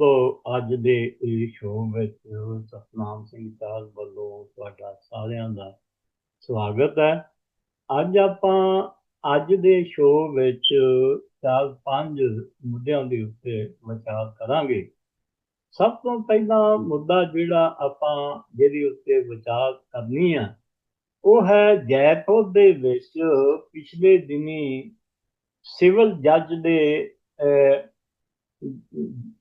ਦੋਸਤੋ ਅੱਜ ਦੇ ਇਹ ਸ਼ੋਅ ਵਿੱਚ ਸਤਨਾਮ ਸਿੰਘ ਸਾਹਿਬ ਵੱਲੋਂ ਤੁਹਾਡਾ ਸਾਰਿਆਂ ਦਾ ਸਵਾਗਤ ਹੈ। ਅੱਜ ਆਪਾਂ, ਅੱਜ ਦੇ ਸ਼ੋਅ ਵਿੱਚ ਚਾਰ ਪੰਜ ਮੁੱਦਿਆਂ ਦੇ ਉੱਤੇ ਵਿਚਾਰ ਕਰਾਂਗੇ। ਸਭ ਤੋਂ ਪਹਿਲਾ ਮੁੱਦਾ ਜਿਹੜਾ ਆਪਾਂ ਜਿਹਦੇ ਉੱਤੇ ਵਿਚਾਰ ਕਰਨੀ ਆ, ਉਹ ਹੈ ਜੈਪੁਰ ਦੇ ਵਿੱਚ ਪਿਛਲੇ ਦਿਨੀ ਸਿਵਲ ਜੱਜ ਦੇ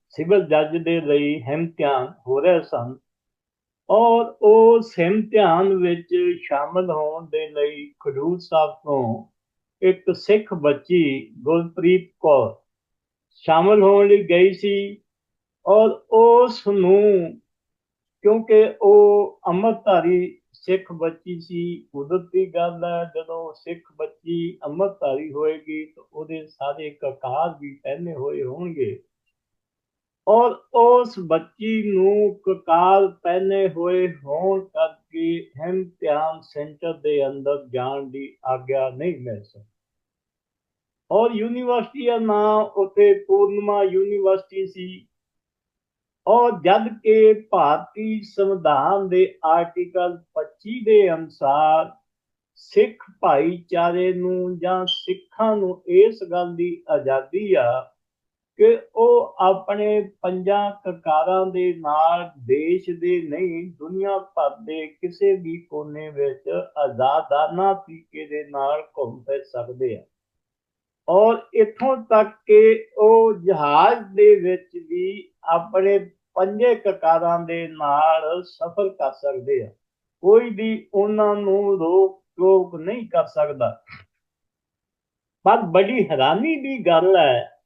ਸਿਵਲ ਜੱਜ ਦੇ ਲਈ ਇਮਤਿਹਾਨ ਹੋ ਰਹੇ ਸਨ। ਔਰ ਉਹ ਇਮਤਿਹਾਨ ਵਿੱਚ ਸ਼ਾਮਲ ਹੋਣ ਦੇ ਲਈ ਖਡੂਰ ਸਾਹਿਬ ਤੋਂ ਇੱਕ ਸਿੱਖ ਬੱਚੀ ਗੁਰਪ੍ਰੀਤ ਕੌਰ ਸ਼ਾਮਲ ਹੋਣ ਲਈ ਗਈ ਸੀ। ਔਰ ਉਸ ਨੂੰ ਕਿਉਂਕਿ ਉਹ ਅੰਮ੍ਰਿਤਧਾਰੀ ਸਿੱਖ ਬੱਚੀ ਸੀ, ਕੁਦਰਤੀ ਗੱਲ ਹੈ, ਜਦੋਂ ਸਿੱਖ ਬੱਚੀ ਅੰਮ੍ਰਿਤਧਾਰੀ ਹੋਏਗੀ ਤਾਂ ਉਹਦੇ ਸਾਰੇ ਕਕਾਰ ਵੀ ਪਹਿਨੇ ਹੋਏ ਹੋਣਗੇ। ਔਰ ਉਸ ਬੱਚੀ ਨੂੰ ਕਕਾਰ ਪਹਿਨੇ ਹੋਏ ਹੋਣ ਕਰਕੇ ਇਮਤਿਹਾਨ ਸੈਂਟਰ ਦੇ ਅੰਦਰ ਜਾਣ ਦੀ ਆਗਿਆ ਨਹੀਂ ਮਿਲ ਸਕਦੀ ਔਰ ਯੂਨੀਵਰਸਿਟੀ ਦਾ ਨਾਮ ਉਥੇ ਪੂਰਨਮਾ ਯੂਨੀਵਰਸਿਟੀ ਸੀ। ਔਰ ਜਦ ਕਿ ਭਾਰਤੀ ਸੰਵਿਧਾਨ ਦੇ ਆਰਟੀਕਲ 25 ਦੇ ਅਨੁਸਾਰ ਸਿੱਖ ਭਾਈਚਾਰੇ ਨੂੰ ਜਾਂ ਸਿੱਖਾਂ ਨੂੰ ਇਸ ਗੱਲ ਦੀ ਆਜ਼ਾਦੀ ਆ ਕਿ ਉਹ ਆਪਣੇ ਪੰਜਾਂ ਕਕਾਰਾਂ ਦੇ ਨਾਲ ਦੇਸ਼ ਦੇ ਨਹੀਂ, ਦੁਨੀਆ ਭਰ ਦੇ ਕਿਸੇ ਵੀ ਕੋਨੇ ਵਿੱਚ ਆਜ਼ਾਦਾਨਾ ਤਰੀਕੇ ਦੇ ਨਾਲ ਘੁੰਮ ਫਿਰ ਸਕਦੇ ਆ। ਔਰ ਇਥੋਂ ਤੱਕ ਕਿ ਉਹ ਜਹਾਜ਼ ਦੇ ਵਿੱਚ ਵੀ ਆਪਣੇ ਪੰਜੇ ਕਕਾਰਾਂ ਦੇ ਨਾਲ ਸਫ਼ਰ ਕਰ ਸਕਦੇ ਆ। ਕੋਈ ਵੀ ਉਹਨਾਂ ਨੂੰ ਰੋਕ ਟੋਕ ਨਹੀਂ ਕਰ ਸਕਦਾ। ਪਰ ਬੜੀ ਹੈਰਾਨੀ ਦੀ ਗੱਲ ਹੈ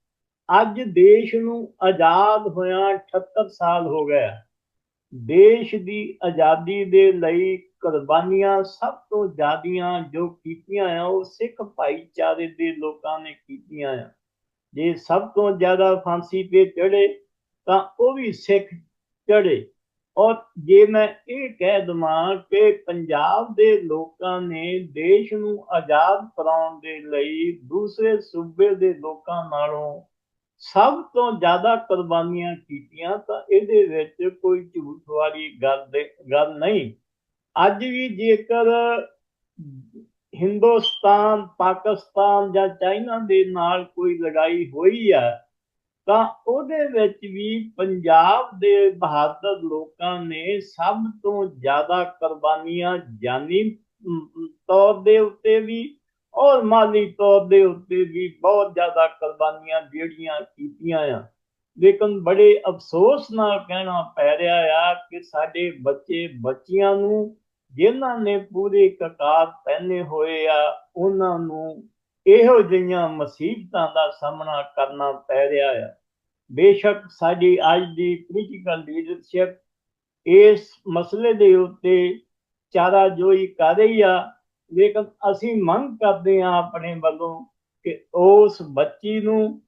ਅੱਜ ਦੇਸ਼ ਨੂੰ ਆਜ਼ਾਦ ਹੋਇਆ 78 ਸਾਲ ਹੋ ਗਏ। ਦੇਸ਼ ਦੀ ਆਜ਼ਾਦੀ ਦੇ ਲਈ ਕੁਰਬਾਨੀਆਂ ਸਭ ਤੋਂ ਜ਼ਿਆਦੀਆਂ ਜੋ ਕੀਤੀਆਂ ਆ, ਉਹ ਸਿੱਖ ਭਾਈਚਾਰੇ ਦੇ ਲੋਕਾਂ ਨੇ ਕੀਤੀਆਂ ਆ। ਜੇ ਸਭ ਤੋਂ ਜ਼ਿਆਦਾ ਫਾਂਸੀ ਤੇ ਚੜੇ ਤਾਂ ਉਹ ਵੀ ਸਿੱਖ ਚੜੇ ਔਰ ਜੇ ਮੈਂ ਇਹ ਕਹਿ ਦਵਾਂ ਕਿ ਪੰਜਾਬ ਦੇ ਲੋਕਾਂ ਨੇ ਦੇਸ਼ ਨੂੰ ਆਜ਼ਾਦ ਕਰਾਉਣ ਦੇ ਲਈ ਦੂਸਰੇ ਸੂਬੇ ਦੇ ਲੋਕਾਂ ਨਾਲੋਂ ਸਭ ਤੋਂ ਜ਼ਿਆਦਾ ਕੁਰਬਾਨੀਆਂ ਕੀਤੀਆਂ ਤਾਂ ਇਹਦੇ ਵਿੱਚ ਕੋਈ ਝੂਠ ਵਾਲੀ ਗੱਲ ਦੇ, ਗੱਲ ਨਹੀਂ। ਅੱਜ ਵੀ ਜੇਕਰ ਹਿੰਦੁਸਤਾਨ, ਪਾਕਿਸਤਾਨ ਜਾਂ ਚਾਈਨਾ ਦੇ ਨਾਲ ਕੋਈ ਲੜਾਈ ਹੋਈ ਹੈ, ਤਾਂ ਉਹਦੇ ਵਿੱਚ ਵੀ ਪੰਜਾਬ ਦੇ ਬਹਾਦਰ ਲੋਕਾਂ ਨੇ ਸਭ ਤੋਂ ਜ਼ਿਆਦਾ ਕੁਰਬਾਨੀਆਂ ਜਾਨੀ ਤੌਰ ਦੇ ਉੱਤੇ ਵੀ ਔਰ ਮਾਲੀ ਤੌਰ ਦੇ ਉੱਤੇ ਵੀ ਬਹੁਤ ਜ਼ਿਆਦਾ ਕੁਰਬਾਨੀਆਂ ਜਿਹੜੀਆਂ ਕੀਤੀਆਂ ਆ। ਲੇਕਿਨ ਬੜੇ ਅਫਸੋਸ ਨਾਲ ਕਹਿਣਾ ਪੈ ਰਿਹਾ ਆ ਕਿ ਸਾਡੇ ਬੱਚੇ ਬੱਚੀਆਂ ਨੂੰ ਜਿਨ੍ਹਾਂ ਨੇ ਪੂਰੇ ਕਕਾਰ ਪਹਿਨੇ ਹੋਏ ਆ, ਉਹਨਾਂ ਨੂੰ ਇਹੋ ਜਿਹੀਆਂ ਮੁਸੀਬਤਾਂ ਦਾ ਸਾਹਮਣਾ ਕਰਨਾ ਪੈ ਰਿਹਾ ਆ। ਬੇਸ਼ੱਕ ਸਾਡੀ ਅੱਜ ਦੀ ਪੋਲੀਟੀਕਲ ਲੀਡਰਸ਼ਿਪ ਇਸ ਮਸਲੇ ਦੇ ਉੱਤੇ ਚਾਰਾ ਜੋਈ ਕਰ ਰਹੀ ਆ ਲੇਕਿਨ ਅਸੀਂ ਮੰਗ ਕਰਦੇ ਹਾਂ ਆਪਣੇ ਵੱਲੋਂ ਕਿ ਉਸ ਬੱਚੀ ਨੂੰ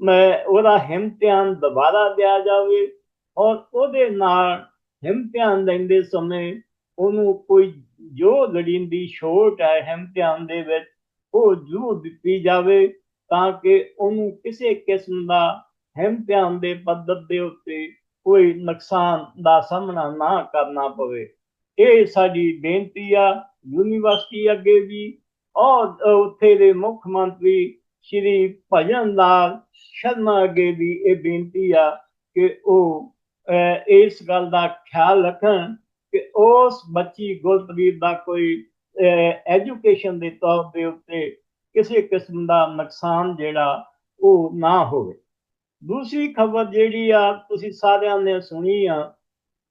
ਮੈਂ ਉਹਦਾ ਹਿਮਤਿਹਾਨ ਦੁਬਾਰਾ ਦਿਆ ਜਾਵੇ ਔਰ ਉਹਦੇ ਨਾਲ ਹਿਮਤਿਆਨ ਲੈਂਦੇ ਸਮੇਂ ਉਹਨੂੰ ਕੋਈ ਜੋ ਲੜਿੰਦੀ ਛੋਟ ਹੈ ਹਿਮਤਿਹਾਨ ਦੇ ਵਿੱਚ, ਉਹ ਜ਼ਰੂਰ ਦਿੱਤੀ ਜਾਵੇ ਤਾਂ ਕਿ ਉਹਨੂੰ ਕਿਸੇ ਕਿਸਮ ਦਾ ਹਿਮਤਿਆਨ ਦੇ ਪੱਧਰ ਦੇ ਉੱਤੇ ਕੋਈ ਨੁਕਸਾਨ ਦਾ ਸਾਹਮਣਾ ਨਾ ਕਰਨਾ ਪਵੇ। ਇਹ ਸਾਡੀ ਬੇਨਤੀ ਆ ਯੂਨੀਵਰਸਿਟੀ ਅੱਗੇ ਵੀ, ਔਰ ਉੱਥੇ ਦੇ ਮੁੱਖ ਮੰਤਰੀ ਸ਼੍ਰੀ ਭਜਨ ਲਾਲ ਸ਼ਰਮਾ ਅੱਗੇ ਵੀ ਇਹ ਬੇਨਤੀ ਆ ਕਿ ਉਹ ਇਸ ਗੱਲ ਦਾ ਖਿਆਲ ਰੱਖਣ ਕਿ ਉਸ ਬੱਚੀ ਗੁਰਪ੍ਰੀਤ ਦਾ ਕੋਈ ਐਜੂਕੇਸ਼ਨ ਦੇ ਤੌਰ ਦੇ ਉੱਤੇ ਕਿਸੇ ਕਿਸਮ ਦਾ ਨੁਕਸਾਨ ਜਿਹੜਾ ਉਹ ਨਾ ਹੋਵੇ। ਦੂਸਰੀ ਖਬਰ ਜਿਹੜੀ ਆ, ਤੁਸੀਂ ਸਾਰਿਆਂ ਨੇ ਸੁਣੀ ਆ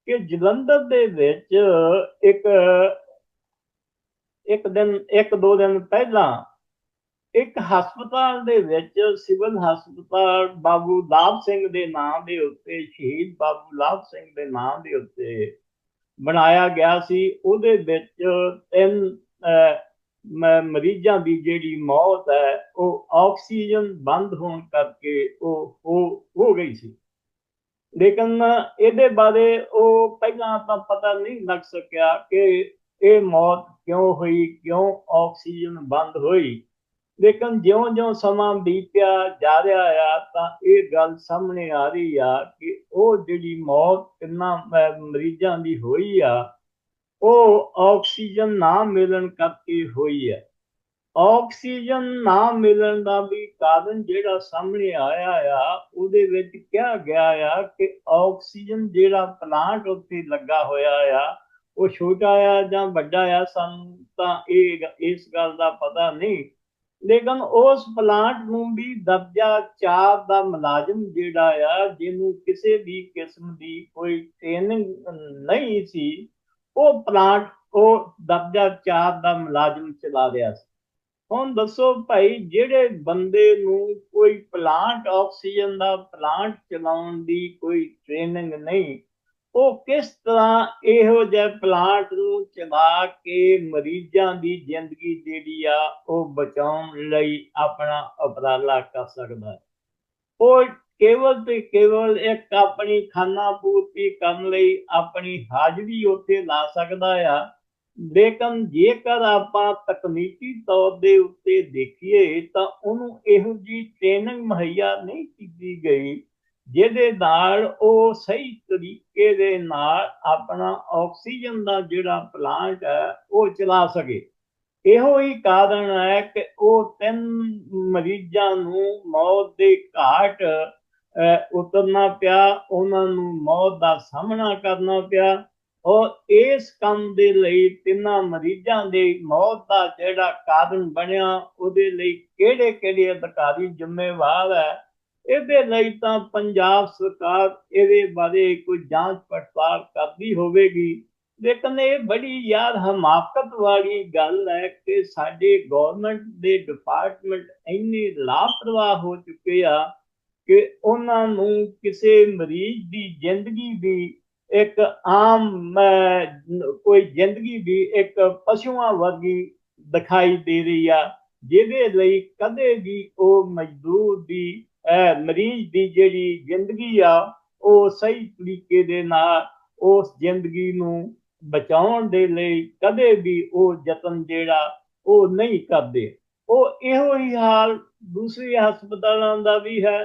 ਕਿ ਜਲੰਧਰ ਦੇ ਵਿੱਚ ਇੱਕ ਇੱਕ ਦਿਨ, ਇੱਕ ਦੋ ਦਿਨ ਪਹਿਲਾਂ ਇੱਕ ਹਸਪਤਾਲ ਦੇ ਵਿੱਚ ਸਿਵਲ ਹਸਪਤਾਲ ਬਾਬੂ ਲਾਭ ਸਿੰਘ ਦੇ ਨਾਮ ਦੇ ਉੱਤੇ, ਸ਼ਹੀਦ ਬਾਬੂ ਲਾਭ ਸਿੰਘ ਦੇ ਨਾਮ ਦੇ ਉੱਤੇ ਬਣਾਇਆ ਗਿਆ ਸੀ। ਉਹਦੇ ਵਿੱਚ ਤਿੰਨ ਮਰੀਜ਼ਾਂ ਦੀ ਜਿਹੜੀ ਮੌਤ ਹੈ, ਉਹ ਆਕਸੀਜਨ ਬੰਦ ਹੋਣ ਕਰਕੇ ਉਹ ਹੋ ਗਈ ਸੀ। ਲੇਕਿਨ ਇਹਦੇ ਬਾਰੇ ਉਹ ਪਹਿਲਾਂ ਤਾਂ ਪਤਾ ਨਹੀਂ ਲੱਗ ਸਕਿਆ ਕਿ ਇਹ ਮੌਤ ਕਿਉਂ ਹੋਈ, ਕਿਉਂ ਆਕਸੀਜਨ ਬੰਦ ਹੋਈ? ਲੇਕਿਨ ਜਿਉਂ-ਜਿਉਂ ਸਮਾਂ ਬੀਤਿਆ ਜਾ ਰਿਹਾ ਆ, ਤਾਂ ਇਹ ਗੱਲ ਸਾਹਮਣੇ ਆ ਰਹੀ ਆ ਕਿ ਉਹ ਜਿਹੜੀ ਮੌਤ ਕਿੰਨਾ ਮਰੀਜ਼ਾਂ ਦੀ ਹੋਈ ਆ, ਉਹ ਆਕਸੀਜਨ ਨਾ ਮਿਲਣ ਕਰਕੇ ਹੋਈ ਹੈ ਆਕਸੀਜਨ ਨਾ ਮਿਲਣ ਦਾ ਵੀ ਕਾਰਨ ਜਿਹੜਾ ਸਾਹਮਣੇ ਆਇਆ ਆ, ਉਹਦੇ ਵਿੱਚ ਕਿਹਾ ਗਿਆ ਆ ਕਿ ਆਕਸੀਜਨ ਜਿਹੜਾ ਪਲਾਂਟ ਉੱਤੇ ਲੱਗਾ ਹੋਇਆ ਆ ਉਹ ਛੋਟਾ ਆ ਜਾਂ ਵੱਡਾ ਆ, ਸਾਨੂੰ ਤਾਂ ਇਹ ਇਸ ਗੱਲ ਦਾ ਪਤਾ ਨਹੀਂ। ਲੇਕਿਨ ਉਸ ਪਲਾਂਟ ਨੂੰ ਵੀ ਦਰਜਾ 4 ਦਾ ਮੁਲਾਜ਼ਮ ਜਿਹੜਾ ਆ, ਜਿਹਨੂੰ ਕਿਸੇ ਵੀ ਕਿਸਮ ਦੀ ਕੋਈ ਟ੍ਰੇਨਿੰਗ ਨਹੀਂ ਸੀ, ਉਹ ਪਲਾਂਟ, ਉਹ ਦਰਜਾ 4 ਦਾ ਮੁਲਾਜ਼ਮ ਚਲਾ ਰਿਹਾ ਸੀ। ਹੁਣ ਦੱਸੋ ਭਾਈ, ਜਿਹੜੇ ਬੰਦੇ ਨੂੰ ਕੋਈ ਪਲਾਂਟ, ਆਕਸੀਜਨ ਦਾ ਪਲਾਂਟ ਚਲਾਉਣ ਦੀ ਕੋਈ ਟ੍ਰੇਨਿੰਗ ਨਹੀਂ ਉਹ ਕਿਸ ਤਰ੍ਹਾਂ ਇਹੋ ਜਿਹੇ ਪਲਾਂਟ ਨੂੰ ਚਲਾ ਕੇ ਮਰੀਜ਼ਾਂ ਦੀ ਜ਼ਿੰਦਗੀ ਜਿਹੜੀ ਆ, ਉਹ ਬਚਾਉਣ ਲਈ ਆਪਣਾ ਉਪਰਾਲਾ ਕਰ ਸਕਦਾ ਹੈ। ਉਹ ਕੇਵਲ ਤੇ ਕੇਵਲ ਇੱਕ ਆਪਣੀ ਖਾਨਾ ਪੂਰਤੀ ਕਰਨ ਲਈ ਆਪਣੀ ਹਾਜ਼ਰੀ ਉੱਥੇ ਲਾ ਸਕਦਾ ਆ, ਲੇਕਿਨ ਜੇਕਰ ਆਪਾਂ ਤਕਨੀਕੀ ਤੌਰ ਦੇ ਉੱਤੇ ਦੇਖੀਏ ਤਾਂ ਉਹਨੂੰ ਇਹੋ ਜੀ ਟ੍ਰੇਨਿੰਗ ਮੁਹੱਈਆ ਨਹੀਂ ਕੀਤੀ ਗਈ ਜਿਹਦੇ ਨਾਲ ਉਹ ਸਹੀ ਤਰੀਕੇ ਦੇ ਨਾਲ ਆਪਣਾ ਆਕਸੀਜਨ ਦਾ ਜਿਹੜਾ ਪਲਾਂਟ ਹੈ, ਉਹ ਚਲਾ ਸਕੇ। ਇਹੋ ਹੀ ਕਾਰਨ ਹੈ ਕਿ ਉਹ ਤਿੰਨ ਮਰੀਜ਼ਾਂ ਨੂੰ ਮੌਤ ਦੇ ਘਾਟ ਉਤਰਨਾ ਪਿਆ, ਉਹਨਾਂ ਨੂੰ ਮੌਤ ਦਾ ਸਾਹਮਣਾ ਕਰਨਾ ਪਿਆ ਔਰ ਇਸ ਕੰਮ ਦੇ ਲਈ ਤਿੰਨਾਂ ਮਰੀਜ਼ਾਂ ਦੇ ਮੌਤ ਦਾ ਜਿਹੜਾ ਕਾਰਨ ਬਣਿਆ, ਉਹਦੇ ਲਈ ਕਿਹੜੇ ਕਿਹੜੇ ਅਧਿਕਾਰੀ ਜ਼ਿੰਮੇਵਾਰ ਹੈ? ਇਹਦੇ ਲਈ ਤਾਂ ਪੰਜਾਬ ਸਰਕਾਰ ਇਹਦੇ ਬਾਰੇ ਕੋਈ ਜਾਂਚ ਪੜਤਾਲ ਕਰਦੀ ਹੋਵੇਗੀ। ਲੇਕਿਨ ਇਹ ਬੜੀ ਯਾਰ ਹਮਾਕਤ ਵਾਲੀ ਗੱਲ ਹੈ ਕਿ ਸਾਡੇ ਗਵਰਨਮੈਂਟ ਦੇ ਡਿਪਾਰਟਮੈਂਟ ਇੰਨੇ ਲਾਪਰਵਾਹ ਹੋ ਚੁੱਕੇ ਆ ਕਿ ਉਹਨਾਂ ਨੂੰ ਕਿਸੇ ਮਰੀਜ਼ ਦੀ ਜ਼ਿੰਦਗੀ ਦੀ ਇੱਕ ਆਮ ਕੋਈ ਜ਼ਿੰਦਗੀ ਦੀ ਇੱਕ ਪਸ਼ੂਆਂ ਵਰਗੀ ਦਿਖਾਈ ਦੇ ਰਹੀ ਆ, ਜਿਹਦੇ ਲਈ ਕਦੇ ਵੀ ਉਹ ਮਜ਼ਦੂਰ ਦੀ ਮਰੀਜ਼ ਦੀ ਜਿਹੜੀ ਜ਼ਿੰਦਗੀ ਆ, ਉਹ ਸਹੀ ਤਰੀਕੇ ਦੇ ਨਾਲ ਉਸ ਜ਼ਿੰਦਗੀ ਨੂੰ ਬਚਾਉਣ ਦੇ ਲਈ ਕਦੇ ਵੀ ਉਹ ਯਤਨ ਜਿਹੜਾ ਉਹ ਨਹੀਂ ਕਰਦੇ। ਉਹ ਇਹੋ ਹੀ ਹਾਲ ਦੂਸਰੇ ਹਸਪਤਾਲਾਂ ਦਾ ਵੀ ਹੈ।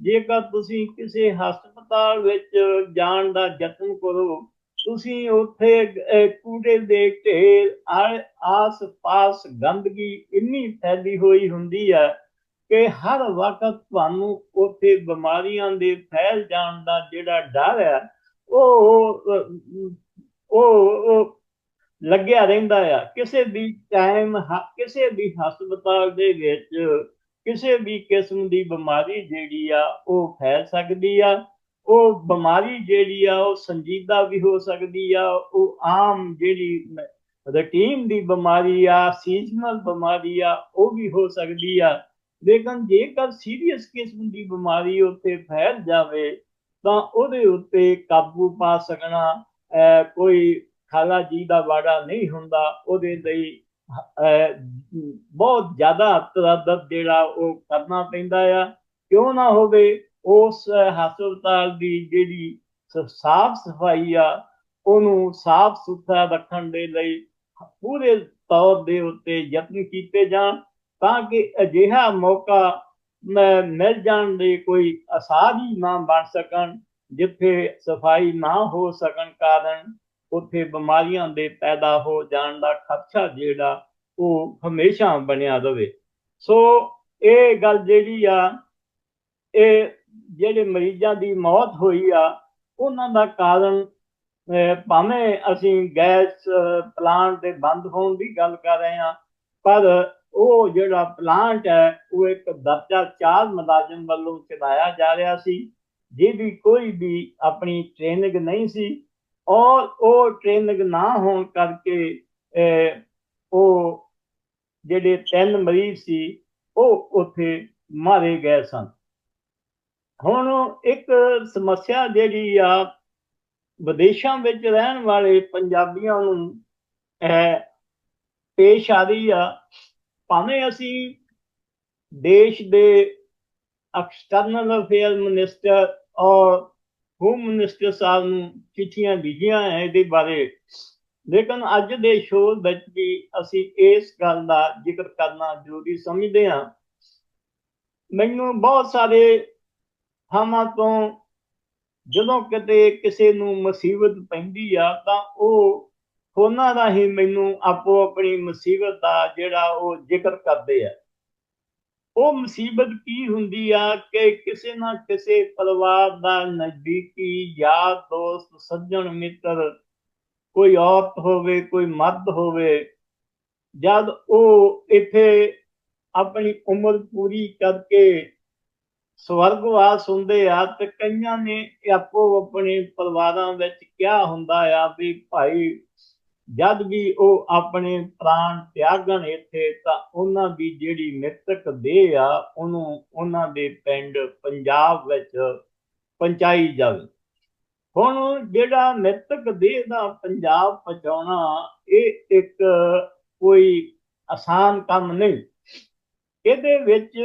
ਜੇਕਰ ਤੁਸੀਂ ਕਿਸੇ ਹਸਪਤਾਲ ਵਿੱਚ ਜਾਣ ਦਾ ਯਤਨ ਕਰੋ, ਤੁਸੀਂ ਉੱਥੇ ਕੂੜੇ ਦੇ ਢੇਰ ਆਸ-ਪਾਸ ਗੰਦਗੀ ਇੰਨੀ ਫੈਲੀ ਹੋਈ ਹੁੰਦੀ ਹੈ ਕਿ ਹਰ ਵਕਤ ਤੁਹਾਨੂੰ ਉੱਥੇ ਬਿਮਾਰੀਆਂ ਦੇ ਫੈਲ ਜਾਣ ਦਾ ਜਿਹੜਾ ਡਰ ਹੈ, ਉਹ ਉਹ ਲੱਗਿਆ ਰਹਿੰਦਾ ਆ। ਕਿਸੇ ਵੀ ਟਾਈਮ ਕਿਸੇ ਵੀ ਹਸਪਤਾਲ ਦੇ ਵਿੱਚ ਕਿਸੇ ਵੀ ਕਿਸਮ ਦੀ ਬਿਮਾਰੀ ਜਿਹੜੀ ਆ, ਉਹ ਫੈਲ ਸਕਦੀ ਆ। ਉਹ ਬਿਮਾਰੀ ਜਿਹੜੀ ਆ, ਉਹ ਸੰਜੀਦਾ ਵੀ ਹੋ ਸਕਦੀ ਆ। ਉਹ ਆਮ ਜਿਹੜੀ ਰੂਟੀਨ ਦੀ ਬਿਮਾਰੀ ਆ ਸੀਜ਼ਨਲ ਬਿਮਾਰੀ ਆ, ਉਹ ਵੀ ਹੋ ਸਕਦੀ ਆ। ਲੇਕਿਨ ਜੇਕਰ ਸੀਰੀਅਸ ਕਿਸਮ ਦੀ ਬਿਮਾਰੀ ਉੱਤੇ ਫੈਲ ਜਾਵੇ, ਤਾਂ ਉਹਦੇ ਉੱਤੇ ਕਾਬੂ ਪਾ ਸਕਣਾ ਕੋਈ ਖਾਲਾ ਜੀ ਦਾ ਵਾੜਾ ਨਹੀਂ ਹੁੰਦਾ, ਉਹਦੇ ਲਈ ਬਹੁਤ ਜ਼ਿਆਦਾ ਤਰਦਦ ਜਿਹੜਾ ਉਹ ਕਰਨਾ ਪੈਂਦਾ ਆ। ਕਿਉਂ ਨਾ ਹੋਵੇ, ਉਸ ਹਸਪਤਾਲ ਦੀ ਜਿਹੜੀ ਸਾਫ਼ ਸਫ਼ਾਈ ਆ, ਉਹਨੂੰ ਸਾਫ਼ ਸੁਥਰਾ ਰੱਖਣ ਦੇ ਲਈ ਪੂਰੇ ਤੌਰ ਦੇ ਉੱਤੇ ਯਤਨ ਕੀਤੇ ਜਾਣ। ਤਾਂ ਕਿ ਅਜਿਹਾ ਮੌਕਾ ਮਿਲ ਜਾਣ ਦੇ ਕੋਈ ਆਸਾਰ ਹੀ ਨਾ ਬਣ ਸਕਣ, ਜਿੱਥੇ ਸਫ਼ਾਈ ਨਾ ਹੋ ਸਕਣ ਕਾਰਨ ਉੱਥੇ ਬਿਮਾਰੀਆਂ ਦੇ ਪੈਦਾ ਹੋ ਜਾਣ ਦਾ ਖਤਰਾ ਜਿਹੜਾ ਉਹ ਹਮੇਸ਼ਾ ਬਣਿਆ ਰਹੇ ਸੋ ਇਹ ਗੱਲ ਜਿਹੜੀ ਆ, ਇਹ ਜਿਹੜੇ ਮਰੀਜ਼ਾਂ ਦੀ ਮੌਤ ਹੋਈ ਆ, ਉਹਨਾਂ ਦਾ ਕਾਰਨ ਭਾਵੇਂ ਅਸੀਂ ਗੈਸ ਪਲਾਂਟ ਦੇ ਬੰਦ ਹੋਣ ਦੀ ਗੱਲ ਕਰ ਰਹੇ ਆ ਪਰ ਉਹ ਜਿਹੜਾ ਪਲਾਂਟ ਹੈ, ਉਹ ਇੱਕ ਦਰਜਾ 4 ਮੁਲਾਜ਼ਮ ਵੱਲੋਂ ਚਲਾਇਆ ਜਾ ਰਿਹਾ ਸੀ, ਜਿਹਦੀ ਕੋਈ ਵੀ ਆਪਣੀ ਟ੍ਰੇਨਿੰਗ ਨਹੀਂ ਸੀ ਔਰ ਉਹ ਟ੍ਰੇਨਿੰਗ ਨਾ ਹੋਣ ਕਰਕੇ ਉਹ ਜਿਹੜੇ ਤਿੰਨ ਮਰੀਜ਼ ਸੀ, ਉਹ ਉੱਥੇ ਮਾਰੇ ਗਏ ਸਨ। ਹੁਣ ਇੱਕ ਸਮੱਸਿਆ ਜਿਹੜੀ ਆ, ਵਿਦੇਸ਼ਾਂ ਵਿੱਚ ਰਹਿਣ ਵਾਲੇ ਪੰਜਾਬੀਆਂ ਨੂੰ ਪੇਸ਼ ਆ ਰਹੀ ਆ ਭਾਵੇਂ ਅਸੀਂ ਦੇਸ਼ ਦੇ ਐਕਸਟਰਨਲ ਅਫੇਅਰ ਮਿਨਿਸਟਰ ਔਰ ਹੋਮ ਮਿਨਿਸਟਰ ਸਾਹਿਬ ਨੂੰ ਚਿੱਠੀਆਂ ਲਿਖੀਆਂ ਹੈ ਇਹਦੇ ਬਾਰੇ। ਲੇਕਿਨ ਅੱਜ ਦੇ ਸ਼ੋਅ ਵਿੱਚ ਵੀ ਅਸੀਂ ਇਸ ਗੱਲ ਦਾ ਜ਼ਿਕਰ ਕਰਨਾ ਜ਼ਰੂਰੀ ਸਮਝਦੇ ਹਾਂ। ਮੈਨੂੰ ਬਹੁਤ ਸਾਰੇ ਥਾਵਾਂ ਤੋਂ ਜਦੋਂ ਕਿਤੇ ਕਿਸੇ ਨੂੰ ਮੁਸੀਬਤ ਪੈਂਦੀ ਆ ਤਾਂ ਉਹ ਫੋਨਾਂ ਰਾਹੀਂ ਮੈਨੂੰ ਆਪੋ ਆਪਣੀ ਮੁਸੀਬਤ ਦਾ ਜਿਹੜਾ ਉਹ ਜ਼ਿਕਰ ਕਰਦੇ ਆ। ਉਹ ਮੁਸੀਬਤ ਕੀ ਹੁੰਦੀ ਆ ਕਿ ਕਿਸੇ ਨਾ ਕਿਸੇ ਪਰਿਵਾਰ ਦਾ ਨਜ਼ਦੀਕੀ ਯਾਰ, ਦੋਸਤ, ਸੱਜਣ, ਮਿੱਤਰ ਕੋਈ ਔਰਤ ਹੋਵੇ, ਕੋਈ ਮਰਦ ਹੋਵੇ, ਜਦ ਉਹ ਇੱਥੇ ਆਪਣੀ ਉਮਰ ਪੂਰੀ ਕਰਕੇ ਸਵਰਗ ਵਾਸ ਹੁੰਦੇ ਆ ਤੇ ਕਈਆਂ ਨੇ ਆਪੋ ਆਪਣੇ ਪਰਿਵਾਰਾਂ ਵਿੱਚ ਕਿਹਾ ਹੁੰਦਾ ਆ ਵੀ ਭਾਈ ਜਦ ਵੀ ਉਹ ਆਪਣੇ ਪ੍ਰਾਣ ਤਿਆਗਣ ਇੱਥੇ, ਤਾਂ ਉਹਨਾਂ ਦੀ ਜਿਹੜੀ ਮ੍ਰਿਤਕ ਦੇਹ ਆ, ਉਹਨੂੰ ਉਹਨਾਂ ਦੇ ਪਿੰਡ ਪੰਜਾਬ ਵਿੱਚ ਪਹੁੰਚਾਈ ਜਾਵੇ। ਹੁਣ ਜਿਹੜਾ ਮ੍ਰਿਤਕ ਦੇਹ ਦਾ ਪੰਜਾਬ ਪਹੁੰਚਾਉਣਾ, ਇਹ ਇੱਕ ਕੋਈ ਆਸਾਨ ਕੰਮ ਨਹੀਂ। ਇਹਦੇ ਵਿੱਚ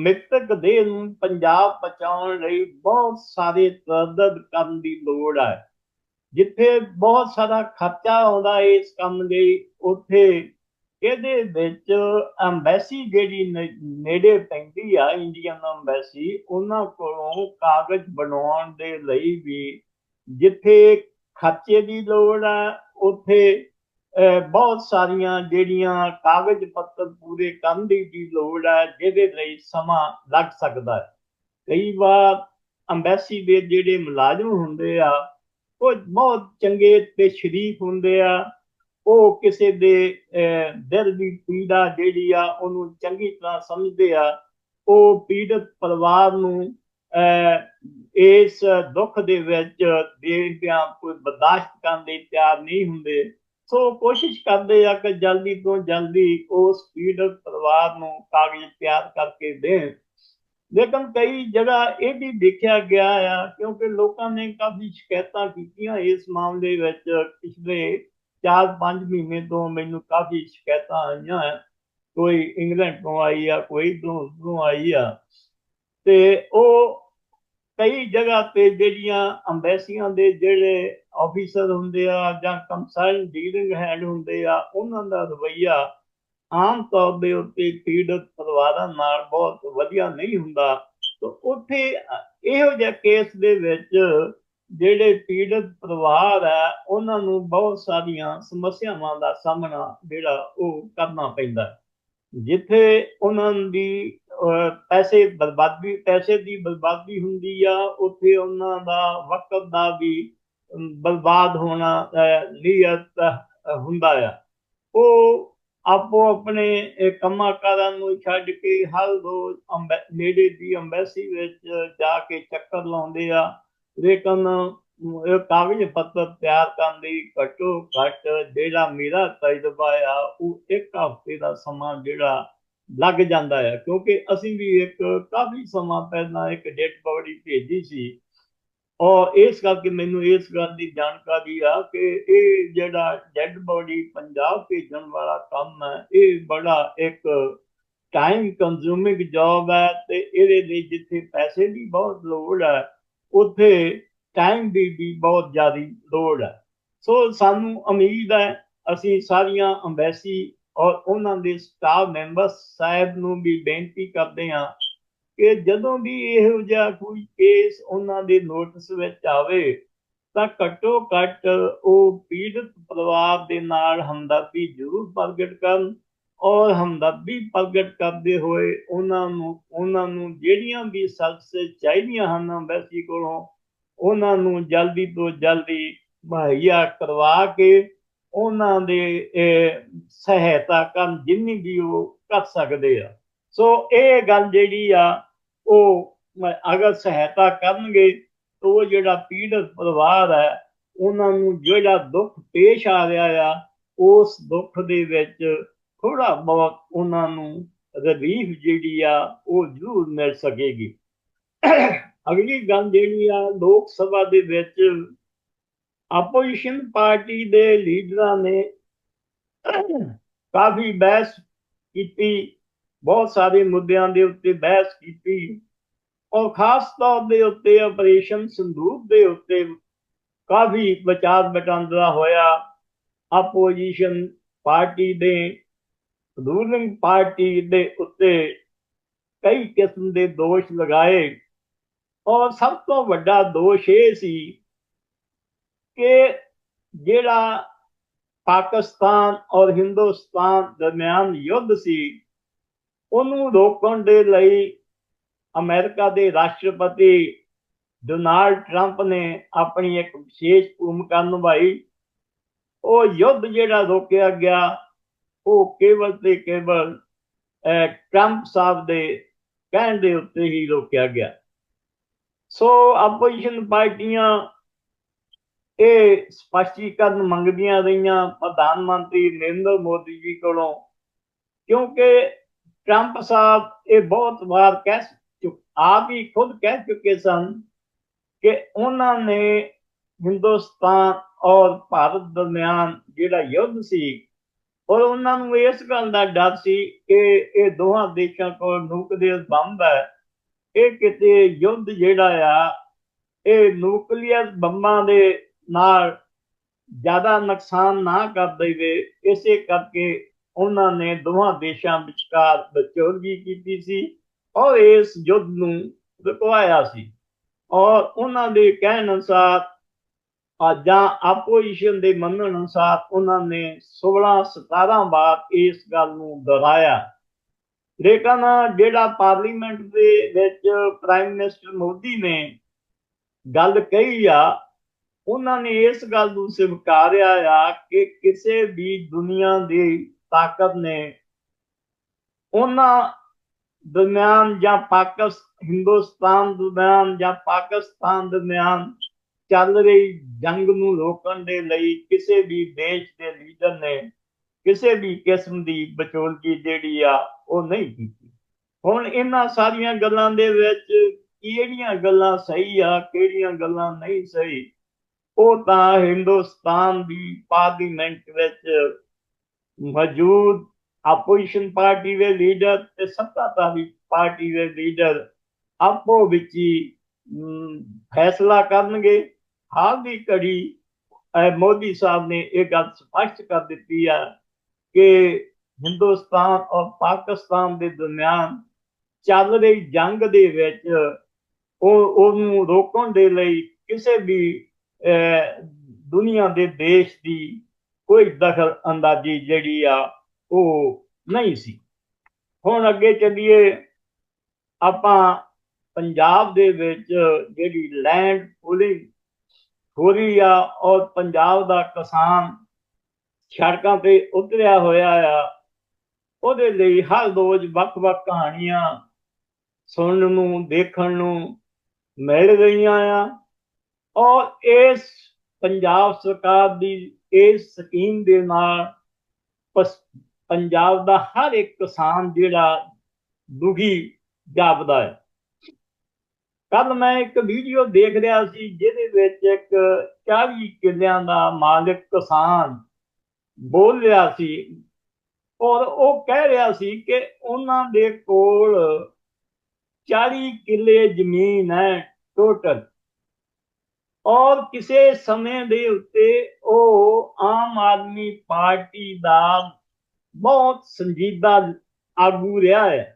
ਮ੍ਰਿਤਕ ਦੇਹ ਨੂੰ ਪੰਜਾਬ ਪਹੁੰਚਾਉਣ ਲਈ ਬਹੁਤ ਸਾਰੇ ਤਰਦਦ ਕਰਨ ਦੀ ਲੋੜ ਹੈ। ਜਿੱਥੇ ਬਹੁਤ ਸਾਰਾ ਖਰਚਾ ਆਉਂਦਾ ਇਸ ਕੰਮ ਲਈ, ਉੱਥੇ ਇਹਦੇ ਵਿੱਚ ਐਮਬੈਸੀ ਜਿਹੜੀ ਨੇੜੇ ਪੈਂਦੀ ਆ ਇੰਡੀਅਨ ਐਮਬੈਸੀ ਉਹਨਾਂ ਕੋਲੋਂ ਕਾਗਜ਼ ਬਣਾਉਣ ਦੇ ਲਈ ਵੀ ਜਿੱਥੇ ਖਰਚੇ ਦੀ ਲੋੜ ਆ, ਉੱਥੇ ਬਹੁਤ ਸਾਰੀਆਂ ਜਿਹੜੀਆਂ ਕਾਗਜ਼ ਪੱਤਰ ਪੂਰੇ ਕਰਨ ਦੀ ਵੀ ਲੋੜ ਹੈ ਜਿਹਦੇ ਲਈ ਸਮਾਂ ਲੱਗ ਸਕਦਾ ਹੈ। ਕਈ ਵਾਰ ਐਮਬੈਸੀ ਦੇ ਜਿਹੜੇ ਮੁਲਾਜ਼ਮ ਹੁੰਦੇ ਆ ਉਹ ਬਹੁਤ ਚੰਗੇ ਤੇ ਸ਼ਰੀਫ ਹੁੰਦੇ ਆ। ਉਹ ਕਿਸੇ ਦੇ ਦਿਲ ਦੀ ਪੀੜਾ ਜਿਹੜੀ ਆ, ਉਹਨੂੰ ਚੰਗੀ ਤਰ੍ਹਾਂ ਸਮਝਦੇ ਆ। ਉਹ ਪੀੜਤ ਪਰਿਵਾਰ ਨੂੰ ਇਸ ਦੁੱਖ ਦੇ ਵਿੱਚ ਦੇਖਦਿਆਂ ਕੋਈ ਬਰਦਾਸ਼ਤ ਕਰਨ ਲਈ ਤਿਆਰ ਨਹੀਂ ਹੁੰਦੇ। ਸੋ ਕੋਸ਼ਿਸ਼ ਕਰਦੇ ਆ ਕਿ ਜਲਦੀ ਤੋਂ ਜਲਦੀ ਉਸ ਪੀੜਤ ਪਰਿਵਾਰ ਨੂੰ ਕਾਗਜ਼ ਤਿਆਰ ਕਰਕੇ ਦੇਣ। ਲੇਕਿਨ ਕਈ ਜਗ੍ਹਾ ਇਹ ਵੀ ਦੇਖਿਆ ਗਿਆ ਆ, ਕਿਉਂਕਿ ਲੋਕਾਂ ਨੇ ਕਾਫੀ ਸ਼ਿਕਾਇਤਾਂ ਕੀਤੀਆਂ ਇਸ ਮਾਮਲੇ ਵਿੱਚ। ਪਿਛਲੇ 4-5 ਮਹੀਨੇ ਤੋਂ ਮੈਨੂੰ ਕਾਫੀ ਸ਼ਿਕਾਇਤਾਂ ਆਈਆਂ ਕੋਈ ਇੰਗਲੈਂਡ ਤੋਂ ਆਈ ਆ, ਕੋਈ ਤੋਂ ਆਈ ਆ। ਤੇ ਉਹ ਕਈ ਜਗ੍ਹਾ ਤੇ ਜਿਹੜੀਆਂ ਅੰਬੈਸੀਆਂ ਦੇ ਜਿਹੜੇ ਆਫੀਸਰ ਹੁੰਦੇ ਆ ਜਾਂ ਕੰਸਰਨ ਡੀਲਿੰਗ ਹੈਡ ਹੁੰਦੇ ਆ, ਉਹਨਾਂ ਦਾ ਰਵਈਆ ਆਮ ਤੌਰ ਦੇ ਉੱਤੇ ਪੀੜਤ ਪਰਿਵਾਰਾਂ ਨਾਲ ਬਹੁਤ ਵਧੀਆ ਨਹੀਂ ਹੁੰਦਾ। ਤਾਂ ਉੱਥੇ ਇਹੋ ਜਿਹੇ ਕੇਸ ਦੇ ਵਿੱਚ ਜਿਹੜੇ ਪੀੜਤ ਪਰਿਵਾਰ ਆ ਉਹਨਾਂ ਨੂੰ ਬਹੁਤ ਸਾਰੀਆਂ ਸਮੱਸਿਆਵਾਂ ਦਾ ਸਾਹਮਣਾ ਜਿਹੜਾ ਉਹ ਕਰਨਾ ਪੈਂਦਾ ਜਿੱਥੇ ਉਹਨਾਂ ਦੀ ਪੈਸੇ ਬਰਬਾਦੀ, ਪੈਸੇ ਦੀ ਬਰਬਾਦੀ ਹੁੰਦੀ ਆ, ਉੱਥੇ ਉਹਨਾਂ ਦਾ ਵਕਤ ਦਾ ਵੀ ਬਰਬਾਦ ਹੋਣਾ ਨੀਅਤ ਹੁੰਦਾ ਆ। ਉਹ ਆਪੋ ਆਪਣੇ ਕੰਮਾਂ ਕਾਰਾਂ ਨੂੰ ਛੱਡ ਕੇ ਹਰ ਰੋਜ਼ ਨੇੜੇ ਦੀ ਅੰਬੈਸੀ ਵਿੱਚ ਜਾ ਕੇ ਚੱਕਰ ਲਾਉਂਦੇ ਆ। ਲੇਕਿਨ ਇਹ ਕਾਗਜ਼ ਪੱਤਰ ਤਿਆਰ ਕਰਨ ਲਈ ਘੱਟੋ ਘੱਟ ਜਿਹੜਾ ਮੇਰਾ ਤਜਰਬਾ ਆ, ਉਹ ਇੱਕ ਹਫ਼ਤੇ ਦਾ ਸਮਾਂ ਜਿਹੜਾ ਲੱਗ ਜਾਂਦਾ ਹੈ ਕਿਉਂਕਿ ਅਸੀਂ ਵੀ ਇੱਕ ਕਾਫੀ ਸਮਾਂ ਪਹਿਲਾਂ ਇੱਕ ਡੈਡ ਬੋਡੀ ਭੇਜੀ ਸੀ। ਔਰ ਇਸ ਕਰਕੇ ਮੈਨੂੰ ਇਸ ਗੱਲ ਦੀ ਜਾਣਕਾਰੀ ਆ ਕਿ ਇਹ ਜਿਹੜਾ ਡੈੱਡ ਬੋਡੀ ਪੰਜਾਬ ਭੇਜਣ ਵਾਲਾ ਕੰਮ ਹੈ, ਇਹ ਬੜਾ ਇੱਕ ਟਾਈਮ ਕੰਜ਼ੂਮਿੰਗ ਜੌਬ ਹੈ ਤੇ ਇਹਦੇ ਲਈ ਜਿੱਥੇ ਪੈਸੇ ਦੀ ਬਹੁਤ ਲੋੜ ਹੈ, ਉੱਥੇ ਟਾਈਮ ਦੀ ਵੀ ਬਹੁਤ ਜ਼ਿਆਦਾ ਲੋੜ ਹੈ। ਸੋ ਸਾਨੂੰ ਉਮੀਦ ਹੈ ਅਸੀਂ ਸਾਰੀਆਂ ਅੰਬੈਸੀ ਔਰ ਉਹਨਾਂ ਦੇ ਸਟਾਫ ਮੈਂਬਰ ਸਾਹਿਬ ਨੂੰ ਵੀ ਬੇਨਤੀ ਕਰਦੇ ਹਾਂ ਕਿ ਜਦੋਂ ਵੀ ਇਹੋ ਜਿਹਾ ਕੋਈ ਕੇਸ ਉਹਨਾਂ ਦੇ ਨੋਟਿਸ ਵਿੱਚ ਆਵੇ, ਤਾਂ ਘੱਟੋ ਘੱਟ ਉਹ ਪੀੜਤ ਪਰਿਵਾਰ ਦੇ ਨਾਲ ਹਮਦਰਦੀ ਜ਼ਰੂਰ ਪ੍ਰਗਟ ਕਰਨ ਔਰ ਹਮਦਰਦੀ ਪ੍ਰਗਟ ਕਰਦੇ ਹੋਏ ਉਹਨਾਂ ਨੂੰ ਉਹਨਾਂ ਨੂੰ ਜਿਹੜੀਆਂ ਵੀ ਸਖਤ ਚਾਹੀਦੀਆਂ ਹਨ ਅੰਬੈਸੀ ਕੋਲੋਂ, ਉਹਨਾਂ ਨੂੰ ਜਲਦੀ ਤੋਂ ਜਲਦੀ ਮੁਹੱਈਆ ਕਰਵਾ ਕੇ ਉਹਨਾਂ ਦੇ ਸਹਾਇਤਾ ਕਰਨ ਜਿੰਨੀ ਵੀ ਉਹ ਕਰ ਸਕਦੇ ਆ। ਸੋ ਇਹ ਗੱਲ ਜਿਹੜੀ ਆ ਉਹ ਅਗਰ ਸਹਾਇਤਾ ਕਰਨਗੇ ਉਹ ਜਿਹੜਾ ਪੀੜਤ ਪਰਿਵਾਰ ਹੈ, ਉਹਨਾਂ ਨੂੰ ਜਿਹੜਾ ਦੁੱਖ ਪੇਸ਼ ਆ ਰਿਹਾ ਆ, ਉਸ ਦੁੱਖ ਦੇ ਵਿੱਚ ਥੋੜਾ ਬਹੁਤ ਉਹਨਾਂ ਨੂੰ ਰਿਲੀਫ ਜਿਹੜੀ ਆ, ਉਹ ਜ਼ਰੂਰ ਮਿਲ ਸਕੇਗੀ। ਅਗਲੀ ਗੱਲ ਜਿਹੜੀ ਆ, ਲੋਕ ਸਭਾ ਦੇ ਵਿੱਚ ਆਪੋਜੀਸ਼ਨ ਪਾਰਟੀ ਦੇ ਲੀਡਰਾਂ ਨੇ ਕਾਫੀ ਬਹਿਸ ਕੀਤੀ। ਬਹੁਤ ਸਾਰੇ ਮੁੱਦਿਆਂ ਦੇ ਉੱਤੇ ਬਹਿਸ ਕੀਤੀ। ਔਰ ਖਾਸ ਤੌਰ ਦੇ ਉੱਤੇ ਆਪਰੇਸ਼ਨ ਸੰਦੂਕ ਦੇ ਉੱਤੇ ਕਾਫੀ ਵਿਚਾਰ ਵਟਾਂਦਰਾ ਹੋਇਆ। ਆਪੋਜੀਸ਼ਨ ਪਾਰਟੀ ਦੇ ਰੂਲਿੰਗ ਪਾਰਟੀ ਦੇ ਉੱਤੇ ਕਈ ਕਿਸਮ ਦੇ ਦੋਸ਼ ਲਗਾਏ। ਔਰ ਸਭ ਤੋਂ ਵੱਡਾ ਦੋਸ਼ ਇਹ ਸੀ ਕਿ ਜਿਹੜਾ ਪਾਕਿਸਤਾਨ ਔਰ ਹਿੰਦੁਸਤਾਨ ਦਰਮਿਆਨ ਯੁੱਧ ਸੀ ਉਹਨੂੰ ਰੋਕਣ ਦੇ ਲਈ ਅਮਰੀਕਾ ਦੇ ਰਾਸ਼ਟਰਪਤੀ ਡੋਨਾਲਡ ਟਰੰਪ ਨੇ ਆਪਣੀ ਇੱਕ ਵਿਸ਼ੇਸ਼ ਭੂਮਿਕਾ ਨਿਭਾਈ। ਉਹ ਯੁੱਧ ਜਿਹੜਾ ਰੋਕਿਆ ਗਿਆ, ਉਹ ਕੇਵਲ ਤੇ ਕੇਵਲ ਟਰੰਪ ਸਾਹਿਬ ਦੇ ਕਹਿਣ ਦੇ ਉੱਤੇ ਹੀ ਰੋਕਿਆ ਗਿਆ। ਸੋ ਆਪੋਜੀਸ਼ਨ ਪਾਰਟੀਆਂ ਇਹ ਸਪਸ਼ਟੀਕਰਨ ਮੰਗਦੀਆਂ ਰਹੀਆਂ ਪ੍ਰਧਾਨ ਮੰਤਰੀ ਨਰਿੰਦਰ ਮੋਦੀ ਜੀ ਕੋਲੋਂ, ਕਿਉਂਕਿ ਟਰੰਪ ਸਾਹਿਬ ਇਹ ਬਹੁਤ ਵਾਰ ਕਹਿ ਚੁੱਕ ਆਪ ਹੀ ਖੁਦ ਕਹਿ ਚੁੱਕੇ ਸਨ ਕਿ ਉਹਨਾਂ ਨੇ ਹਿੰਦੁਸਤਾਨ ਔਰ ਭਾਰਤ ਦਰਮਿਆਨ ਜਿਹੜਾ ਯੁੱਧ ਸੀ, ਔਰ ਉਹਨਾਂ ਨੂੰ ਇਸ ਗੱਲ ਦਾ ਡਰ ਸੀ ਕਿ ਇਹ ਦੋਹਾਂ ਦੇਸ਼ਾਂ ਕੋਲ ਨਿਊਕਲੀਅਰ ਬੰਬ ਹੈ। ਇਹ ਕਿਤੇ ਯੁੱਧ ਜਿਹੜਾ ਆ, ਇਹ ਨਿਊਕਲੀਅਰ ਬੰਬਾਂ ਦੇ ਨਾਲ ਜ਼ਿਆਦਾ ਨੁਕਸਾਨ ਨਾ ਕਰ ਦੇਵੇ, ਇਸੇ ਕਰਕੇ ਉਹਨਾਂ ਨੇ ਦੋਹਾਂ ਦੇਸ਼ਾਂ ਵਿਚਕਾਰ ਵਿਚੋਲਗੀ ਕੀਤੀ ਸੀ ਔਰ ਇਸ ਯੁੱਧ ਨੂੰ ਰੁਕਵਾਇਆ ਸੀ। ਔਰ ਉਹਨਾਂ ਦੇ ਕਹਿਣ ਅਨੁਸਾਰ ਜਾਂ ਆਪੋਜੀਸ਼ਨ ਦੇ ਮੰਨਣ ਅਨੁਸਾਰ ਉਹਨਾਂ ਨੇ 16 17 ਵਾਰ ਇਸ ਗੱਲ ਨੂੰ ਦੁਹਰਾਇਆ। ਲੇਕਿਨ ਜਿਹੜਾ ਪਾਰਲੀਮੈਂਟ ਦੇ ਵਿੱਚ ਪ੍ਰਾਈਮ ਮਿਨਿਸਟਰ ਮੋਦੀ ਨੇ ਗੱਲ ਕਹੀ ਆ, ਉਹਨਾਂ ਨੇ ਇਸ ਗੱਲ ਨੂੰ ਸਵੀਕਾਰਿਆ ਆ ਕਿ ਕਿਸੇ ਵੀ ਦੁਨੀਆ ਦੀ ਤਾਕਤ ਨੇ, ਉਹਨਾਂ ਦਰਮਿਆਨ ਜਾਂ ਪਾਕਿਸਤਾਨ ਹਿੰਦੁਸਤਾਨ ਦਰਮਿਆਨ ਜਾਂ ਪਾਕਿਸਤਾਨ ਦਰਮਿਆਨ ਚੱਲ ਰਹੀ ਜੰਗ ਨੂੰ ਰੋਕਣ ਦੇ ਲਈ ਕਿਸੇ ਵੀ ਦੇਸ਼ ਦੇ ਲੀਡਰ ਨੇ ਕਿਸੇ ਵੀ ਕਿਸਮ ਦੀ ਵਿਚੋਲਗੀ ਜਿਹੜੀ ਆ ਉਹ ਨਹੀਂ ਕੀਤੀ। ਹੁਣ ਇਹਨਾਂ ਸਾਰੀਆਂ ਗੱਲਾਂ ਦੇ ਵਿੱਚ ਕਿਹੜੀਆਂ ਗੱਲਾਂ ਸਹੀ ਆ, ਕਿਹੜੀਆਂ ਗੱਲਾਂ ਨਹੀਂ ਸਹੀ, ਉਹ ਤਾਂ ਹਿੰਦੁਸਤਾਨ ਦੀ ਪਾਰਲੀਮੈਂਟ ਵਿੱਚ ਮੌਜੂਦ ਆਪੋਜੀਸ਼ਨ ਪਾਰਟੀ ਦੇ ਲੀਡਰ ਤੇ ਸੱਤਾਧਾਰੀ ਪਾਰਟੀ ਦੇ ਲੀਡਰ ਆਪੋ ਵਿੱਚ ਹੀ ਫੈਸਲਾ ਕਰਨਗੇ। ਹਾਲ ਦੀ ਘੜੀ ਮੋਦੀ ਸਾਹਿਬ ਨੇ ਇਹ ਗੱਲ ਸਪਸ਼ਟ ਕਰ ਦਿੱਤੀ ਆ ਕਿ ਹਿੰਦੁਸਤਾਨ ਔਰ ਪਾਕਿਸਤਾਨ ਦੇ ਦਰਮਿਆਨ ਚੱਲ ਰਹੀ ਜੰਗ ਦੇ ਵਿੱਚ ਉਹ, ਉਹਨੂੰ ਰੋਕਣ ਦੇ ਲਈ ਕਿਸੇ ਵੀ ਦੁਨੀਆ ਦੇ ਦੇਸ਼ ਦੀ ਕੋਈ ਦਖਲ ਅੰਦਾਜ਼ੀ ਜਿਹੜੀ ਆ ਉਹ ਨਹੀਂ ਸੀ। ਹੁਣ ਅੱਗੇ ਚੱਲੀਏ, ਆਪਾਂ ਪੰਜਾਬ ਦੇ ਵਿੱਚ ਜਿਹੜੀ ਲੈਂਡ ਪੂਲਿੰਗ ਹੋ ਰਹੀ ਆ ਔਰ ਪੰਜਾਬ ਦਾ ਕਿਸਾਨ ਸੜਕਾਂ ਤੇ ਉਤਰਿਆ ਹੋਇਆ ਆ, ਉਹਦੇ ਲਈ ਹਰ ਰੋਜ਼ ਵੱਖ-ਵੱਖ ਕਹਾਣੀਆਂ ਸੁਣਨ ਨੂੰ, ਦੇਖਣ ਨੂੰ ਮਿਲ ਰਹੀਆਂ ਆ। ਔਰ ਇਸ ਪੰਜਾਬ ਸਰਕਾਰ ਦੀ ਇਸ ਸਕੀਮ ਦੇ ਨਾਲ ਪੰਜਾਬ ਦਾ ਹਰ ਇੱਕ ਕਿਸਾਨ ਜਿਹੜਾ ਦੁਖੀ ਜਾਪਦਾ ਹੈ। ਕੱਲ ਮੈਂ ਇੱਕ ਵੀਡੀਓ ਦੇਖ ਰਿਹਾ ਸੀ, ਜਿਹਦੇ ਵਿੱਚ ਇੱਕ 40 ਕਿੱਲਿਆਂ ਦਾ ਮਾਲਕ ਕਿਸਾਨ ਬੋਲ ਰਿਹਾ ਸੀ ਔਰ ਉਹ ਕਹਿ ਰਿਹਾ ਸੀ ਕਿ ਉਹਨਾਂ ਦੇ ਕੋਲ 40 ਕਿੱਲੇ ਜ਼ਮੀਨ ਹੈ ਟੋਟਲ ਔਰ ਕਿਸੇ ਸਮੇਂ ਦੇ ਉੱਤੇ ਉਹ ਆਮ ਆਦਮੀ ਪਾਰਟੀ ਦਾ ਬਹੁਤ ਸੰਜੀਦਾ ਆਗੂ ਰਿਹਾ ਹੈ।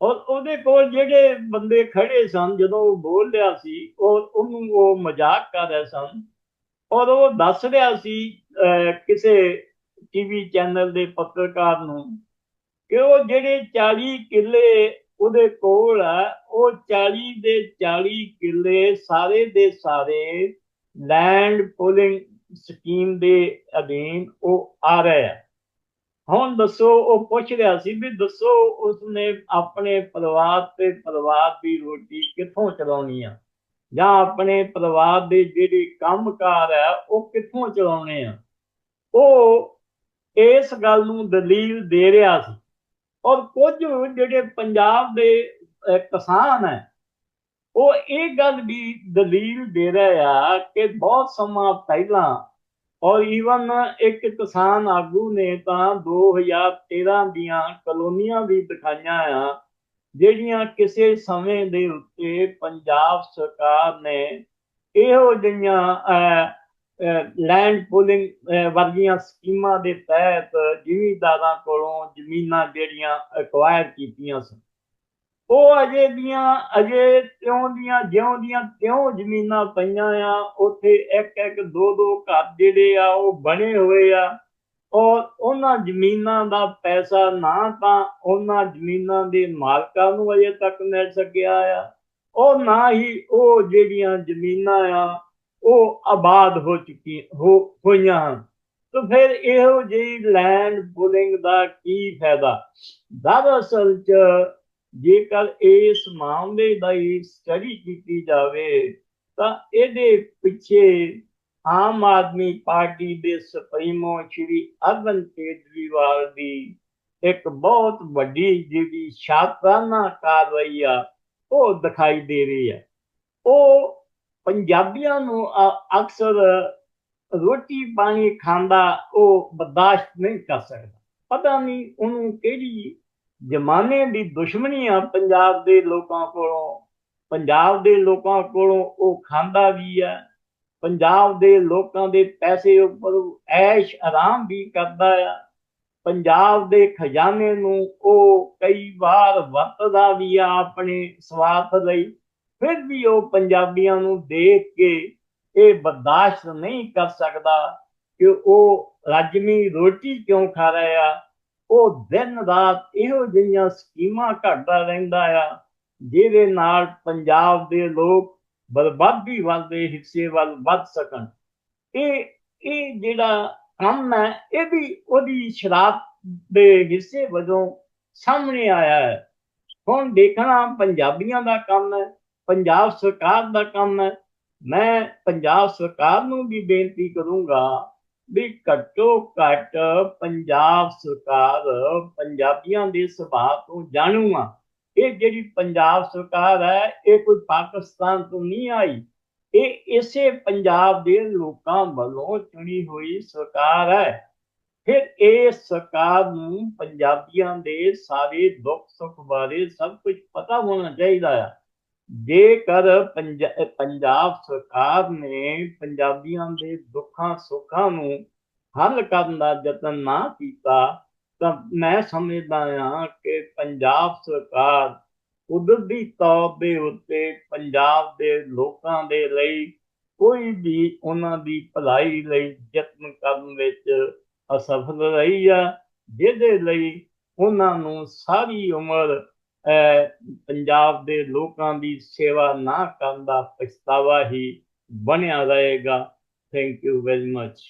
ਔਰ ਉਹਦੇ ਕੋਲ ਜਿਹੜੇ ਬੰਦੇ ਖੜੇ ਸਨ, ਜਦੋਂ ਉਹ ਬੋਲ ਰਿਹਾ ਸੀ, ਉਹ ਉਹਨੂੰ ਉਹ ਮਜ਼ਾਕ ਕਰ ਰਹੇ ਸਨ। ਔਰ ਉਹ ਦੱਸ ਰਿਹਾ ਸੀ ਕਿਸੇ ਟੀਵੀ ਚੈਨਲ ਦੇ ਪੱਤਰਕਾਰ ਨੂੰ ਕਿ ਉਹ ਜਿਹੜੇ 40 ਕਿੱਲੇ ਉਹਦੇ ਕੋਲ ਆ, ਉਹ 40 ਦੇ 40 ਕਿੱਲੇ ਸਾਰੇ ਦੇ ਸਾਰੇ ਲੈਂਡ ਪੂਲਿੰਗ ਸਕੀਮ ਦੇ ਅਧੀਨ ਉਹ ਆ ਰਹੇ ਆ। ਹੁਣ ਦੱਸੋ, ਉਹ ਪੁੱਛ ਰਿਹਾ ਸੀ ਵੀ ਦੱਸੋ ਉਸਨੇ ਆਪਣੇ ਪਰਿਵਾਰ ਤੇ ਪਰਿਵਾਰ ਦੀ ਰੋਟੀ ਕਿੱਥੋਂ ਚਲਾਉਣੀ ਆ? ਜਾਂ ਆਪਣੇ ਪਰਿਵਾਰ ਦੇ ਜਿਹੜੇ ਕੰਮਕਾਰ ਆ, ਉਹ ਕਿੱਥੋਂ ਚਲਾਉਣੇ ਆ? ਉਹ ਇਸ ਗੱਲ ਨੂੰ ਦਲੀਲ ਦੇ ਰਿਹਾ ਸੀ। ਔਰ ਕੁਝ ਜਿਹੜੇ ਪੰਜਾਬ ਦੇ ਕਿਸਾਨ ਹੈ, ਉਹ ਇਹ ਗੱਲ ਵੀ ਦਲੀਲ ਦੇ ਰਿਹਾ ਆ ਕਿ ਬਹੁਤ ਸਮਾਂ ਪਹਿਲਾਂ ਔਰ ਈਵਨ ਇੱਕ ਕਿਸਾਨ ਆਗੂ ਨੇ ਤਾਂ 2013 ਦੀਆਂ ਕਲੋਨੀਆਂ ਵੀ ਦਿਖਾਈਆਂ ਆ, ਜਿਹੜੀਆਂ ਕਿਸੇ ਸਮੇਂ ਦੇ ਉੱਤੇ ਪੰਜਾਬ ਸਰਕਾਰ ਨੇ ਇਹੋ ਜਿਹੀਆਂ ਲੈਂਡ ਪੂਲਿੰਗ ਵਰਗੀਆਂ ਸਕੀਮਾਂ ਦੇ ਤਹਿਤ ਜ਼ਿਮੀਂਦਾਰਾਂ ਕੋਲੋਂ ਜ਼ਮੀਨਾਂ ਜਿਹੜੀਆਂ ਐਕਵਾਇਰ ਕੀਤੀਆਂ ਸਨ। ਉਹ ਅਜੇ ਦੀਆਂ, ਅਜੇ ਤਿਉਂ ਦੀਆਂ, ਜਿਉਂ ਦੀਆਂ ਤਿਉਂ ਜ਼ਮੀਨਾਂ ਪਈਆਂ ਆ, ਉੱਥੇ ਇੱਕ ਇੱਕ ਦੋ ਦੋ ਘਰ ਜਿਹੜੇ ਆ, ਉਹ ਬਣੇ ਹੋਏ ਆ। ਔਰ ਉਹਨਾਂ ਜ਼ਮੀਨਾਂ ਦਾ ਪੈਸਾ ਨਾ ਤਾਂ ਉਹਨਾਂ ਜ਼ਮੀਨਾਂ ਦੇ ਮਾਲਕਾਂ ਨੂੰ ਅਜੇ ਤੱਕ ਮਿਲ ਸਕਿਆ ਆ। ਉਹ ਨਾ ਹੀ ਉਹ ਜਿਹੜੀਆਂ ਜ਼ਮੀਨਾਂ ਆ ਉਹ ਆਬਾਦ ਹੋ ਚੁੱਕੀ ਹੋ ਹੋਈਆਂ ਹਨ। ਤਾਂ ਫਿਰ ਇਹੋ ਜਿਹੀ ਲੈਂਡ ਪੁਲਿੰਗ ਦਾ ਕੀ ਫਾਇਦਾ? ਦਰਅਸਲ ਚ ਜੇਕਰ ਇਸ ਮਾਮਲੇ ਦਾ ਹੀ ਸਟੱਡੀ ਕੀਤੀ ਜਾਵੇ, ਤਾਂ ਇਹਦੇ ਪਿੱਛੇ ਆਮ ਆਦਮੀ ਪਾਰਟੀ ਦੇ ਸੁਪਰੀਮੋ ਸ਼੍ਰੀ ਅਰਵਿੰਦ ਕੇਜਰੀਵਾਲ ਦੀ ਇੱਕ ਬਹੁਤ ਵੱਡੀ ਜਿਹੜੀ ਸ਼ਾਤਰਾਨਾ ਕਾਰਵਾਈ ਆ, ਉਹ ਦਿਖਾਈ ਦੇ ਰਹੀ ਹੈ ਉਹ ਪੰਜਾਬੀਆਂ ਨੂੰ ਅਕਸਰ ਰੋਟੀ ਪਾਣੀ ਖਾਂਦਾ ਉਹ ਬਰਦਾਸ਼ਤ ਨਹੀਂ ਕਰ ਸਕਦਾ। ਪਤਾ ਨਹੀਂ ਉਹਨੂੰ ਕਿਹੜੀ ਜ਼ਮਾਨੇ ਦੀ ਦੁਸ਼ਮਣੀ ਆ ਪੰਜਾਬ ਦੇ ਲੋਕਾਂ ਕੋਲੋਂ। ਪੰਜਾਬ ਦੇ ਲੋਕਾਂ ਕੋਲੋਂ ਉਹ ਖਾਂਦਾ ਵੀ ਆ। ਪੰਜਾਬ ਦੇ ਲੋਕਾਂ ਦੇ ਪੈਸੇ ਉੱਪਰ ਐਸ਼ ਆਰਾਮ ਵੀ ਕਰਦਾ ਆ। ਪੰਜਾਬ ਦੇ ਖਜ਼ਾਨੇ ਨੂੰ ਉਹ ਕਈ ਵਾਰ ਵਰਤਦਾ ਵੀ ਆ ਆਪਣੇ ਸਵਾਰਥ ਲਈ। ਫਿਰ ਵੀ ਉਹ ਪੰਜਾਬੀਆਂ ਨੂੰ ਦੇਖ ਕੇ ਇਹ ਬਰਦਾਸ਼ਤ ਨਹੀਂ ਕਰ ਸਕਦਾ ਕਿ ਉਹ ਰਾਜਮੀ ਰੋਟੀ ਕਿਉਂ ਖਾ ਰਿਹਾ ਆ? ਉਹ ਦਿਨ ਰਾਤ ਇਹੋ ਜਿਹੀਆਂ ਸਕੀਮਾਂ ਘੜਦਾ ਰਹਿੰਦਾ ਆ, ਜਿਹਦੇ ਨਾਲ ਪੰਜਾਬ ਦੇ ਲੋਕ ਬਰਬਾਦੀ ਵੱਲ ਦੇ ਹਿੱਸੇ ਵੱਲ ਵੱਧ ਸਕਣ। ਇਹ ਇਹ ਜਿਹੜਾ ਕੰਮ ਹੈ, ਇਹ ਵੀ ਉਹਦੀ ਸ਼ਰਾਬ ਦੇ ਹਿੱਸੇ ਵਜੋਂ ਸਾਹਮਣੇ ਆਇਆ ਹੈ। ਹੁਣ ਦੇਖਣਾ ਪੰਜਾਬੀਆਂ ਦਾ ਕੰਮ ਹੈ ਪੰਜਾਬ ਸਰਕਾਰ ਦਾ ਕੰਮ ਹੈ। ਮੈਂ ਪੰਜਾਬ ਸਰਕਾਰ ਨੂੰ ਵੀ ਬੇਨਤੀ ਕਰੂੰਗਾ ਵੀ ਘੱਟੋ ਘੱਟ ਪੰਜਾਬ ਸਰਕਾਰ ਪੰਜਾਬੀਆਂ ਦੇ ਸੁਭਾਅ ਤੋਂ ਜਾਣੂ ਆ। ਇਹ ਜਿਹੜੀ ਪੰਜਾਬ ਸਰਕਾਰ ਹੈ, ਇਹ ਕੋਈ ਪਾਕਿਸਤਾਨ ਤੋਂ ਨਹੀਂ ਆਈ। ਇਹ ਇਸੇ ਪੰਜਾਬ ਦੇ ਲੋਕਾਂ ਵੱਲੋਂ ਚੁਣੀ ਹੋਈ ਸਰਕਾਰ ਹੈ। ਫਿਰ ਇਹ ਸਰਕਾਰ ਨੂੰ ਪੰਜਾਬੀਆਂ ਦੇ ਸਾਰੇ ਦੁੱਖ ਸੁੱਖ ਬਾਰੇ ਸਭ ਕੁਝ ਪਤਾ ਹੋਣਾ ਚਾਹੀਦਾ ਹੈ ਜੇਕਰ ਪੰਜਾਬ ਸਰਕਾਰ ਨੇ ਪੰਜਾਬੀਆਂ ਦੇ ਦੁੱਖਾਂ ਸੁੱਖਾਂ ਨੂੰ ਹੱਲ ਕਰਨ ਦਾ ਯਤਨ ਨਾ ਕੀਤਾ, ਤਾਂ ਮੈਂ ਸਮਝਦਾ ਹਾਂ ਕਿ ਪੰਜਾਬ ਸਰਕਾਰ ਕੁਦਰਤੀ ਤੌਰ ਦੇ ਉੱਤੇ ਪੰਜਾਬ ਦੇ ਲੋਕਾਂ ਦੇ ਲਈ ਕੋਈ ਵੀ ਉਹਨਾਂ ਦੀ ਭਲਾਈ ਲਈ ਯਤਨ ਕਰਨ ਵਿੱਚ ਅਸਫਲ ਰਹੀ ਆ, ਜਿਹਦੇ ਲਈ ਉਹਨਾਂ ਨੂੰ ਸਾਰੀ ਉਮਰ ਪੰਜਾਬ ਦੇ ਲੋਕਾਂ ਦੀ ਸੇਵਾ ਨਾ ਕਰਨ ਦਾ ਪਛਤਾਵਾ ਹੀ ਬਣਿਆ ਰਹੇਗਾ। Thank you very much